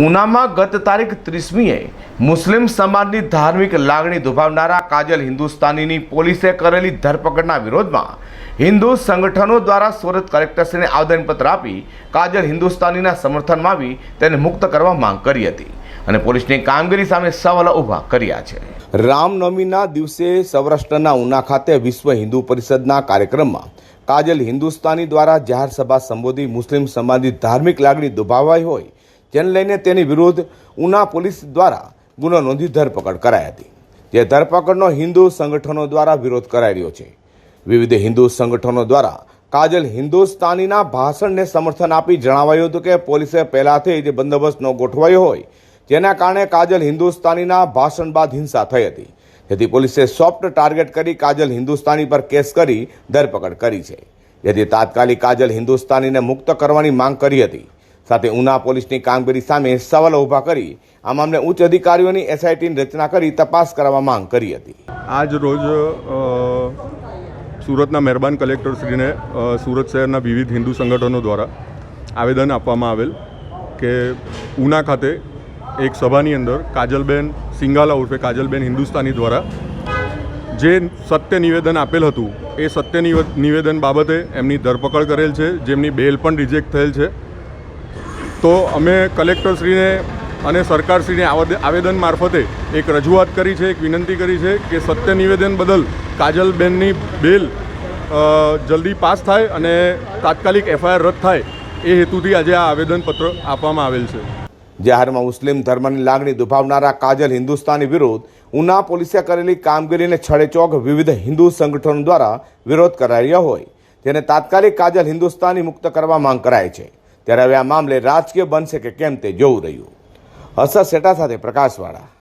ઉનામાં ગત તારીખ ત્રીસમીએ મુસ્લિમ સમાજની ધાર્મિક લાગણી દુભાવનારા કાજલ હિન્દુસ્તાનીની પોલીસે કરેલી ધરપકડના વિરોધમાં હિન્દુ સંગઠનો દ્વારા સુરત કલેક્ટરશ્રીને આવેદનપત્ર આપી કાજલ હિન્દુસ્તાનીના સમર્થનમાં આવી તેને મુક્ત કરવા માંગ કરી હતી અને પોલીસની કામગીરી સામે સવાલો ઊભા કર્યા છે. રામનવમીના દિવસે સૌરાષ્ટ્રના ઉના ખાતે વિશ્વ હિન્દુ પરિષદના કાર્યક્રમમાં કાજલ હિન્દુસ્તાની દ્વારા જાહેર સભા સંબોધી મુસ્લિમ સમાજની ધાર્મિક લાગણી દુભાવાઈ હોય જેને લઈને તેની વિરુદ્ધ ઉના પોલીસ દ્વારા ગુનો નોંધી ધરપકડ કરાઈ હતી. જે ધરપકડનો હિન્દુ સંગઠનો દ્વારા વિરોધ કરાઈ રહ્યો છે. વિવિધ હિન્દુ સંગઠનો દ્વારા કાજલ હિન્દુસ્તાનીના ભાષણને સમર્થન આપી જણાવાયું હતું કે પોલીસે પહેલાથી જ બંદોબસ્ત ન ગોઠવાયો હોય, જેના કારણે કાજલ હિન્દુસ્તાનીના ભાષણ બાદ હિંસા થઈ હતી. જેથી પોલીસે સોફ્ટ ટાર્ગેટ કરી કાજલ હિન્દુસ્તાની પર કેસ કરી ધરપકડ કરી છે. જેથી તાત્કાલિક કાજલ હિન્દુસ્તાનીને મુક્ત કરવાની માંગ કરી હતી. સાથે ઉના પોલીસની કામગીરી સામે સવાલો ઊભા કરી આ મામલે ઉચ્ચ અધિકારીઓની એસઆઈટીની રચના કરી તપાસ કરવા માંગ કરી હતી. આજ રોજ સુરતના મહેરબાન કલેક્ટરશ્રીને સુરત શહેરના વિવિધ હિન્દુ સંગઠનો દ્વારા આવેદન આપવામાં આવેલ કે ઉના ખાતે એક સભાની અંદર કાજલબેન સિંગાલા ઉર્ફે કાજલબેન હિન્દુસ્તાની દ્વારા જે સત્ય નિવેદન આપેલ હતું, એ સત્ય નિવેદન બાબતે એમની ધરપકડ કરેલ છે, જેમની બેલ પણ રિજેક્ટ થયેલ છે. તો અમે કલેક્ટરશ્રીને અને સરકારશ્રીને આવદ- આવેદન મારફતે એક રજૂઆત કરી છે, એક વિનંતી કરી છે કે સત્ય નિવેદન બદલ કાજલબેનની બેલ જલ્દી પાસ થાય અને તાત્કાલિક એફઆઈઆર રદ થાય એ હેતુથી આજે આ આવેદનપત્ર આપવામાં આવેલ છે. જાહેરમાં મુસ્લિમ ધર્મની લાગણી દુભાવનારા કાજલ હિન્દુસ્તાની વિરુદ્ધ ઉના પોલીસે કરેલી કામગીરીને છડેચોક વિવિધ હિન્દુ સંગઠનો દ્વારા વિરોધ કરાઈ રહ્યો હોય. તેને તાત્કાલિક કાજલ હિન્દુસ્તાની મુક્ત કરવા માંગ કરાય છે. ત્યારે હવે આ મામલે રાજકીય બનશે કે કેમ તે જોવું રહ્યું. હર્ષદ સેટા સાથે પ્રકાશવાળા.